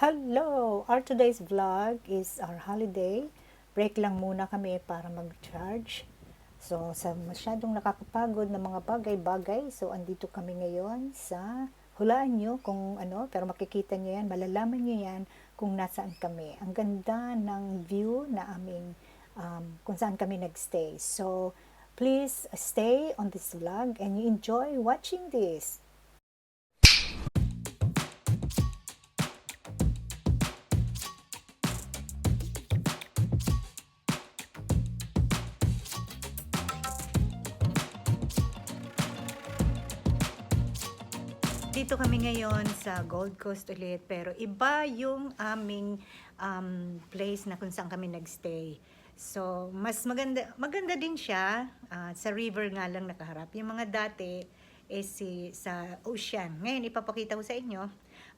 Hello! Our today's vlog is our holiday. Break lang muna kami para mag-charge. So, sa masyadong nakakapagod na mga bagay-bagay, so andito kami ngayon sa hulaan nyo kung ano, pero makikita nyo yan, malalaman nyo yan kung nasaan kami. Ang ganda ng view na aming um, kung saan kami nagstay. So, please stay on this vlog and you enjoy watching this. Dito kami ngayon sa Gold Coast ulit pero iba yung aming um, place na kung saan kami nagstay. So, mas maganda maganda din siya ah, sa river nga lang nakaharap. Yung mga dati is si sa ocean. Ngayon ipapakita ko sa inyo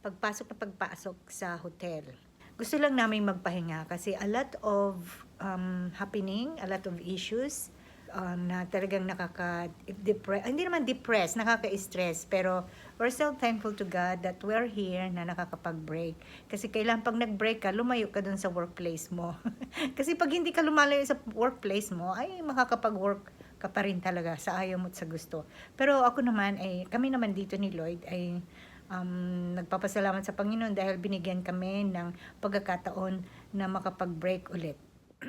pagpasok na pagpasok sa hotel. Gusto lang namin magpahinga kasi a lot of um, happening, a lot of issues um, na talagang nakaka-depress, hindi naman depress, nakaka-stress, pero we're so thankful to God that we're here na nakakapag-break. Kasi kailan pag nag-break ka, lumayo ka dun sa workplace mo. Kasi pag hindi ka lumalayo sa workplace mo, ay makakapag-work ka pa rin talaga sa ayaw mo at sa gusto. Pero ako naman, ay, kami naman dito ni Lloyd, ay um, nagpapasalamat sa Panginoon dahil binigyan kami ng pagkakataon na makapag-break ulit.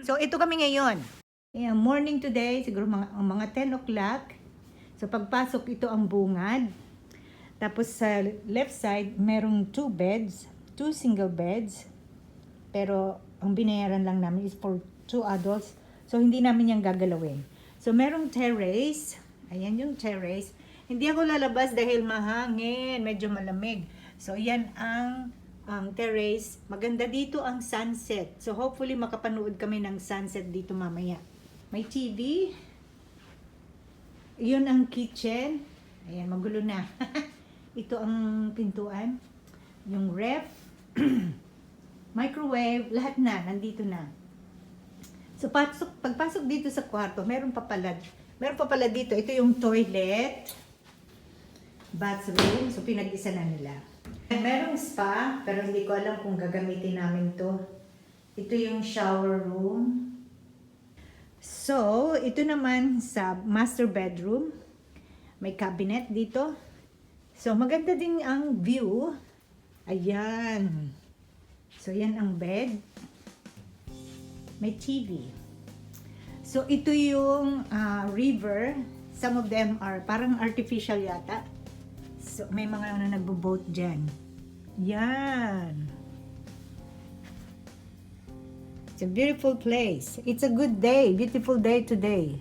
So, ito kami ngayon. Yeah, morning today, siguro mga, mga 10 o'clock. So, pagpasok, ito ang bungad. Tapos, sa left side, merong two beds, two single beds. Pero, ang binayaran lang namin is for two adults. So, hindi namin yan gagalawin. So, merong terrace. Ayan yung terrace. Hindi ako lalabas dahil mahangin, medyo malamig. So, yan ang ang terrace. Maganda dito ang sunset. So, hopefully makapanood kami ng sunset dito mamaya. May TV. Yun ang kitchen. Ayan, magulo na. Ito ang pintuan. Yung ref. microwave. Lahat na. Nandito na. So, pasok, pagpasok dito sa kwarto, meron pa pala, meron pa pala dito. Ito yung toilet. Bathroom. So, pinag-isa na nila. Merong spa, pero hindi ko alam kung gagamitin namin to. Ito yung shower room. So, ito naman sa master bedroom. May cabinet dito. So, maganda din ang view. Ayan. So, yan ang bed. May TV. So, ito yung ah, river. Some of them are parang artificial yata. So, may mga na nagbo-boat dyan. Yan. A beautiful place. It's a good day. Beautiful day today.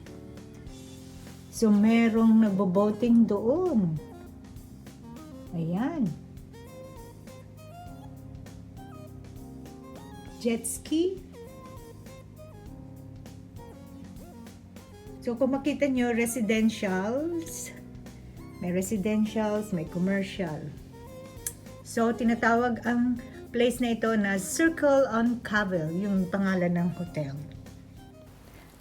So, merong nagbo-boating doon. Ayan. Jet ski. So, kung makita nyo, residentials. May residentials, may commercial. So, tinatawag ang place na ito na Circle on Cavill, yung pangalan ng hotel.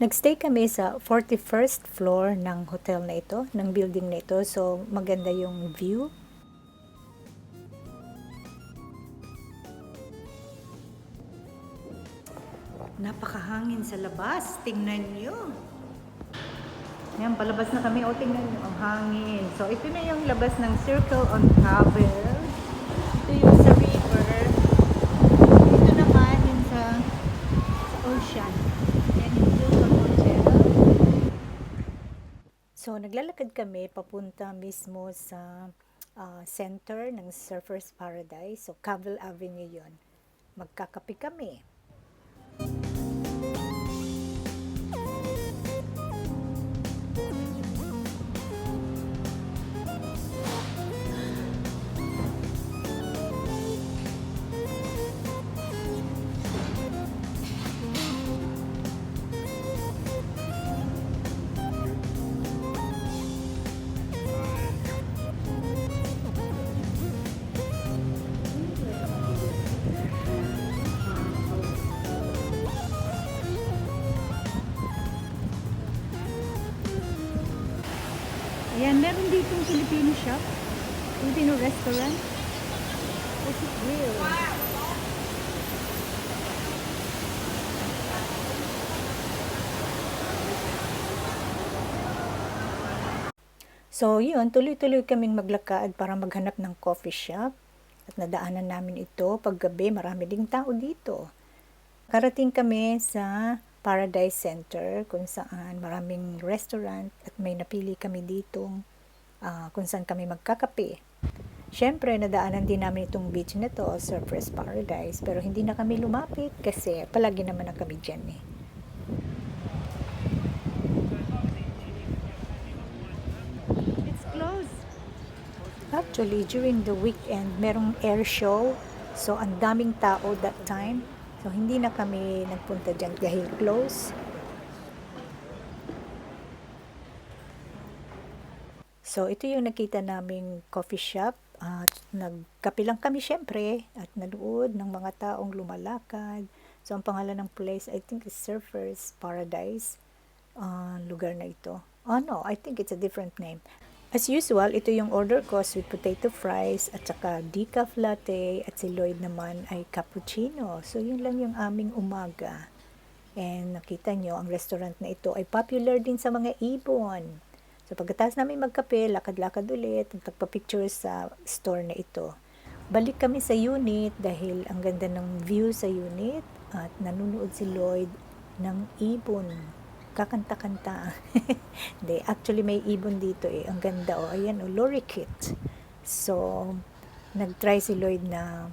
Nagstay kami sa 41st floor ng hotel na ito, ng building na ito. So, maganda yung view. Napakahangin sa labas. Tingnan nyo. Yan, palabas na kami. O, tingnan nyo, ang hangin. So, ito na yung labas ng Circle on Cavill. Ito yung sa river. Ito naman yung sa, sa ocean. Yan yung Hilton Hotel. So, naglalakad kami papunta mismo sa ah, center ng Surfers Paradise. So, Cavill Avenue yon. Magkakape kami. Ayan, meron ditong Filipino shop. Filipino restaurant. This is real. So, yun, tuloy-tuloy kaming maglakad para maghanap ng coffee shop. At nadaanan namin ito paggabi, marami ding tao dito. Karating kami sa Paradise Center kung saan maraming restaurant at may napili kami ditong ah, kung saan kami magkakape. Siyempre, nadaanan din namin itong beach na to, Surfers Paradise, pero hindi na kami lumapit kasi palagi naman na kami dyan eh. It's closed. Actually, during the weekend, merong air show. So, ang daming tao that time. So, hindi na kami nagpunta dyan dahil close. So, ito yung nakita naming coffee shop. At nagkape lang kami syempre at nanood ng mga taong lumalakad. So, ang pangalan ng place, I think is Surfers Paradise. ah, lugar na ito. Oh no, I think it's a different name. As usual, ito yung order ko, sweet potato fries at saka decaf latte at si Lloyd naman ay cappuccino. So, yun lang yung aming umaga. And nakita nyo, ang restaurant na ito ay popular din sa mga ibon. So pagkatapos namin magkape, lakad-lakad ulit, nagpapicture sa store na ito. Balik kami sa unit dahil ang ganda ng view sa unit at nanonood si Lloyd ng ibon. Kakanta-kanta. Hindi, actually may ibon dito eh. Ang ganda oh. Ayan oh, lorikeet. So, nag-try si Lloyd na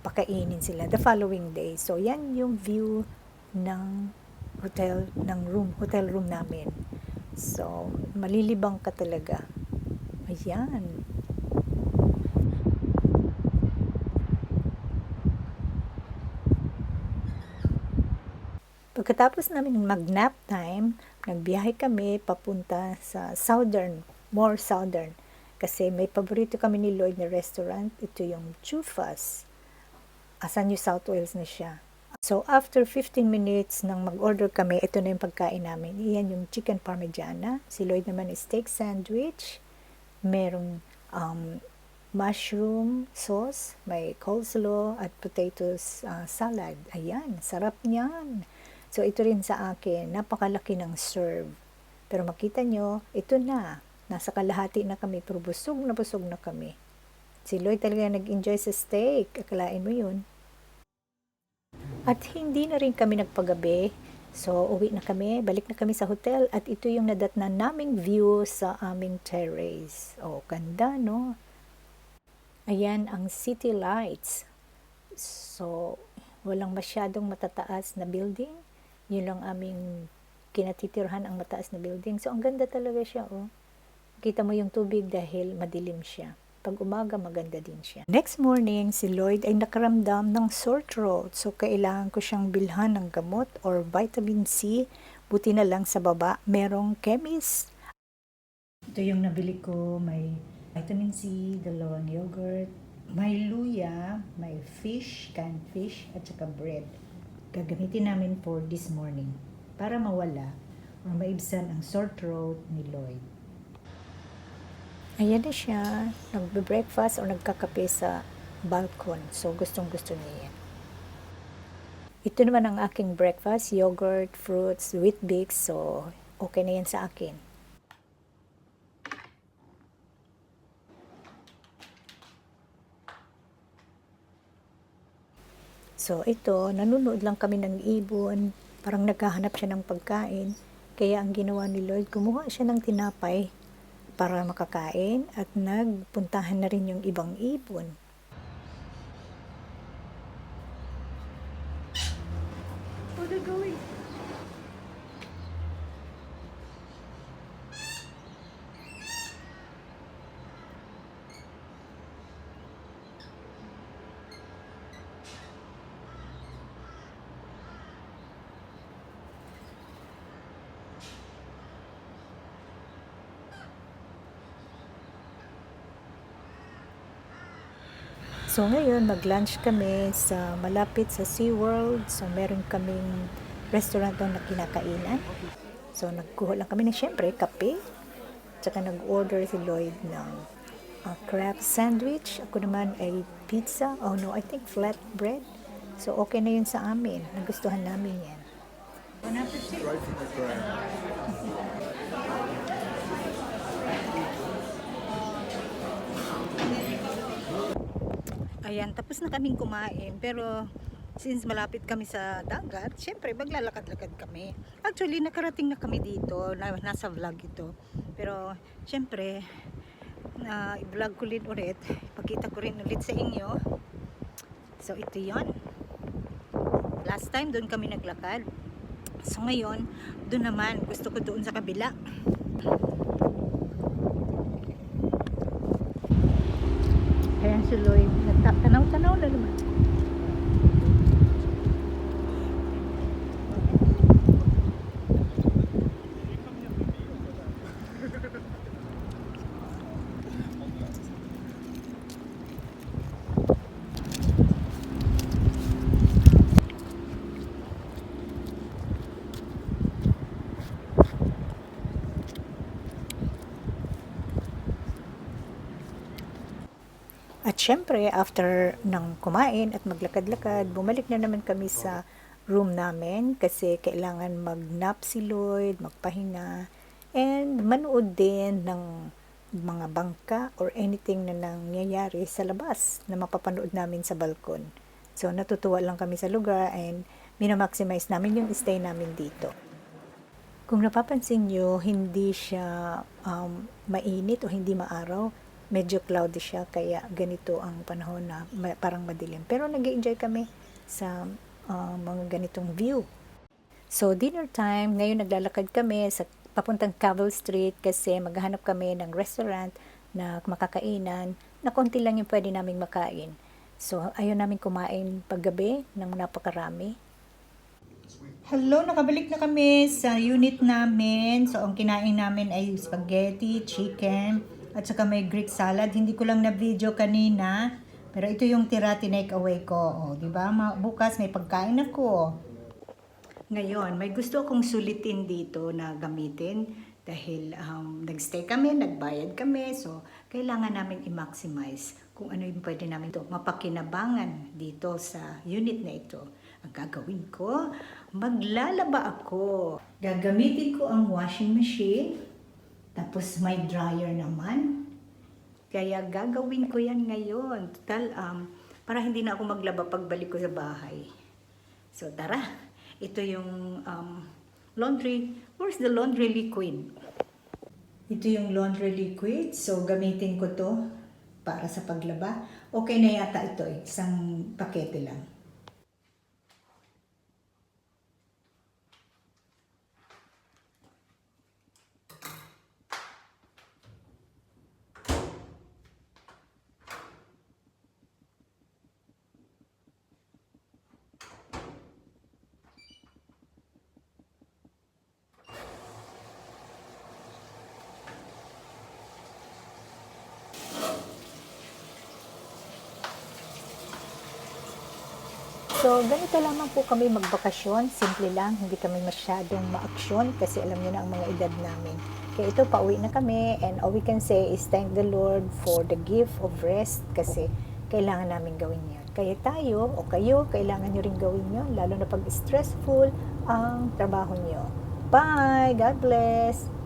pakainin sila the following day. So, yan yung view ng hotel, ng room, hotel room namin. So, malilibang ka talaga. Ayan. Pagkatapos namin mag-nap time, nagbiyahe kami papunta sa southern, more southern. Kasi may paborito kami ni Lloyd na restaurant. Ito yung Chufas. Asa New South Wales na siya. So, after 15 minutes nang mag-order kami, ito na yung pagkain namin. Iyan yung chicken parmigiana. Si Lloyd naman is steak sandwich. Merong um, mushroom sauce, may coleslaw at potatoes uh, salad. Ayan, sarap niyan. So, ito rin sa akin. Napakalaki ng serve. Pero makita nyo, ito na. Nasa kalahati na kami, pero busog na busog na kami. Si Lloyd talaga nag-enjoy sa steak. Akalain mo yun. At hindi na rin kami nagpagabi. So, uwi na kami, balik na kami sa hotel at ito yung nadatnan naming view sa aming terrace. Oh, ganda, no? Ayan ang city lights. So, walang masyadong matataas na building. Yun lang aming kinatitirhan ang mataas na building. So, ang ganda talaga siya, oh. Kita mo yung tubig dahil madilim siya. Pag umaga, maganda din siya. Next morning, si Lloyd ay nakaramdam ng sore throat. So, kailangan ko siyang bilhan ng gamot or vitamin C. Buti na lang sa baba, merong chemist. Ito yung nabili ko. May vitamin C, dalawang yogurt, may luya, may fish, canned fish, at saka bread. Gagamitin namin for this morning para mawala or maibsan ang sore throat ni Lloyd. Ayan na siya, nagbe-breakfast o nagkakape sa balcony. So, gustong gusto niya yan. Ito naman ang aking breakfast, yogurt, fruits, wheat bix. So, okay na yan sa akin. So, ito, nanonood lang kami ng ibon. Parang naghahanap siya ng pagkain. Kaya ang ginawa ni Lloyd, kumuha siya ng tinapay para makakain at nagpuntahan na rin yung ibang ibon. So ngayon, mag-lunch kami sa malapit sa SeaWorld. So meron kaming restaurant doon na kinakainan. So nagkuha lang kami ng syempre kape. Tsaka nag-order si Lloyd ng uh, crab sandwich. Ako naman ay pizza. Oh no, I think flatbread. So okay na yun sa amin. Nagustuhan namin yan. From the ground. Ayan, tapos na kaming kumain. Pero, since malapit kami sa dagat, syempre, maglalakad-lakad kami. Actually, nakarating na kami dito. Na, nasa vlog ito. Pero, syempre, na i-vlog ko rin ulit. Pakita ko rin ulit sa inyo. So, ito yon Last time, doon kami naglakad. So, ngayon, doon naman. Gusto ko doon sa kabila. Ayan si Lloyd. Nagtanaw-tanaw na naman. At syempre, after ng kumain at maglakad-lakad, bumalik na naman kami sa room namin kasi kailangan mag-nap si Lloyd, magpahinga, and manood din ng mga bangka or anything na nangyayari sa labas na mapapanood namin sa balkon. So, natutuwa lang kami sa lugar and minamaximize namin yung stay namin dito. Kung napapansin nyo, hindi siya um, mainit o hindi maaraw. Medyo cloudy siya, kaya ganito ang panahon na parang madilim. Pero nag enjoy kami sa uh, mga ganitong view. So, dinner time, ngayon naglalakad kami sa papuntang Cavill Street kasi maghahanap kami ng restaurant na makakainan na konti lang yung pwede naming makain. So, ayaw namin kumain paggabi ng napakarami. Hello, nakabalik na kami sa unit namin. So, ang kinain namin ay spaghetti, chicken, at saka may Greek salad. Hindi ko lang na video kanina. Pero ito yung tira tinake away ko. O, di ba? Bukas may pagkain ako. Ngayon, may gusto akong sulitin dito na gamitin dahil um, nagstay kami, nagbayad kami, so kailangan namin i-maximize kung ano yung pwede namin ito mapakinabangan dito sa unit na ito. Ang gagawin ko, maglalaba ako. Gagamitin ko ang washing machine, tapos may dryer naman. Kaya gagawin ko yan ngayon. Total, um, para hindi na ako maglaba pagbalik ko sa bahay. So tara, ito yung um, laundry. Where's the laundry liquid? Ito yung laundry liquid. So gamitin ko to para sa paglaba. Okay na yata ito eh. Isang pakete lang. So, ganito lamang po kami magbakasyon. Simple lang, hindi kami masyadong maaksyon kasi alam niyo na ang mga edad namin. Kaya ito, pauwi na kami and all we can say is thank the Lord for the gift of rest kasi kailangan namin gawin yan. Kaya tayo o kayo, kailangan nyo rin gawin yun, lalo na pag stressful ang trabaho nyo. Bye! God bless!